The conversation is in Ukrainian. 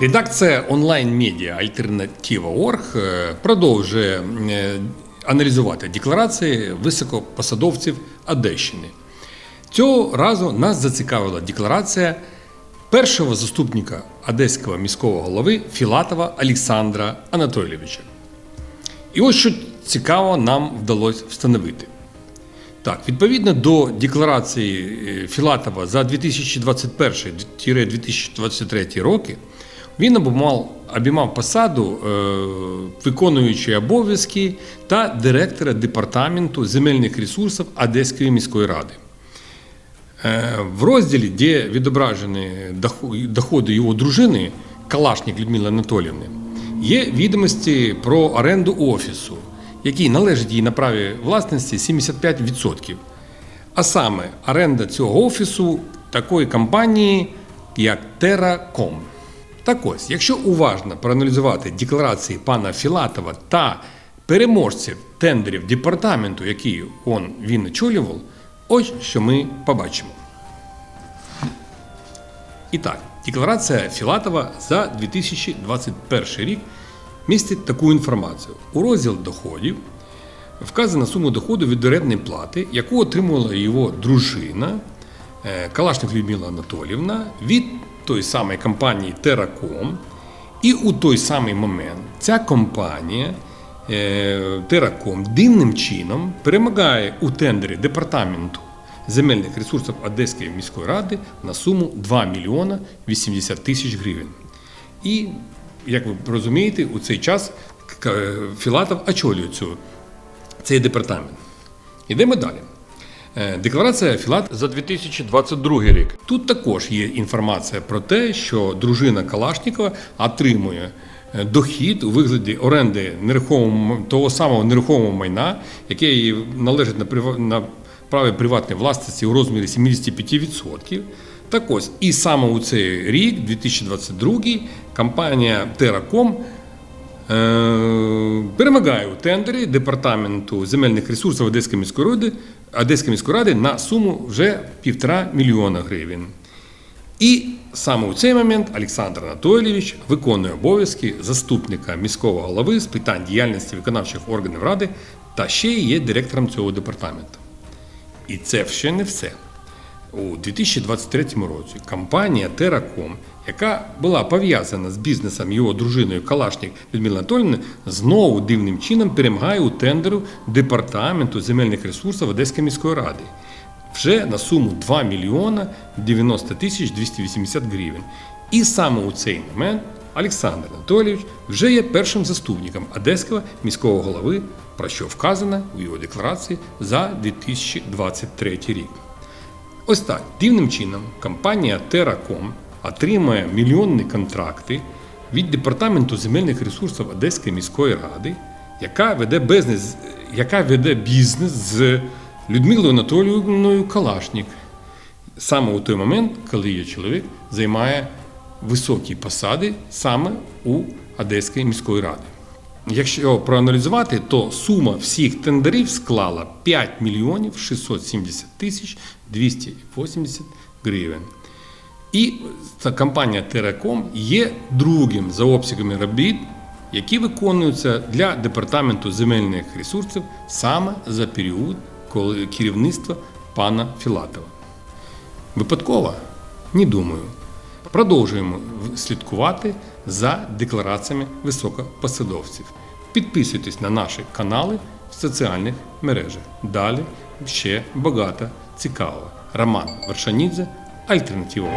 Редакція онлайн-медіа Альтернатива.орг е, продовжує е, аналізувати декларації високопосадовців Одещини. Цього разу нас зацікавила декларація першого заступника одеського міського голови Філатова Олександра Анатолійовича. І ось що цікаво нам вдалося встановити. Так, відповідно до декларації е, Філатова за 2021-2023 роки, він обіймав, обіймав посаду е, виконуючої обов'язки та директора департаменту земельних ресурсів Одеської міської ради. Е, В розділі, де відображені доходи його дружини, Калашник Людмили Анатоліївни, є відомості про оренду офісу, який належить їй на праві власності 75%. А саме оренда цього офісу такої компанії, як Terracom. Так ось, якщо уважно проаналізувати декларації пана Філатова та переможців тендерів департаменту, який он, він очолював, ось що ми побачимо. І так, декларація Філатова за 2021 рік містить таку інформацію. У розділ доходів вказана сума доходу від орендної плати, яку отримувала його дружина е, Калашник Людмила Анатолівна від тої самої компанії Тераком. І у той самий момент ця компанія е, дивним чином перемагає у тендері департаменту земельних ресурсів Одеської міської ради на суму 2 мільйона 80 тисяч гривень. І, як ви розумієте, у цей час Філатов очолює цю, цей департамент. Ідемо далі. Е, Декларація Філат за 2022 рік. Тут також є інформація про те, що дружина Калашнікова отримує е, дохід у вигляді оренди нерухомого того самого нерухомого майна, яке їй належить на, на праві приватної власності у розмірі 75%. Так ось, і саме у цей рік, 2022, компанія Е, перемагає у тендері департаменту земельних ресурсів Одеської міської ради, Одеської міської ради на суму вже півтора мільйона гривень. І саме у цей момент Олександр Анатолійович виконує обов'язки заступника міського голови з питань діяльності виконавчих органів ради та ще є директором цього департаменту. І це ще не все. У 2023 році компанія Terracom, яка була пов'язана з бізнесом його дружиною Калашник Людмили Анатоліївни, знову дивним чином перемагає у тендеру департаменту земельних ресурсів Одеської міської ради вже на суму 2 мільйона 90 тисяч 280 гривень. І саме у цей момент Олександр Анатолійович вже є першим заступником Одеського міського голови, про що вказано у його декларації за 2023 рік. Ось так, дивним чином, компанія Terracom отримує мільйонні контракти від Департаменту земельних ресурсів Одеської міської ради, яка веде бізнес, яка веде бізнес з Людмилою Анатоліївною Калашнік. Саме у той момент, коли її чоловік займає високі посади саме у Одеської міської ради. Якщо проаналізувати, то сума всіх тендерів склала 5 мільйонів 670 тисяч 280 гривень. І ця компанія Тереком є другим за обсягами робіт, які виконуються для департаменту земельних ресурсів саме за період керівництва пана Філатова. Випадково? Не думаю. Продовжуємо слідкувати за деклараціями високопосадовців. Підписуйтесь на наші канали в соціальних мережах. Далі ще багато цікавого. Роман Варшанідзе Альтернатива.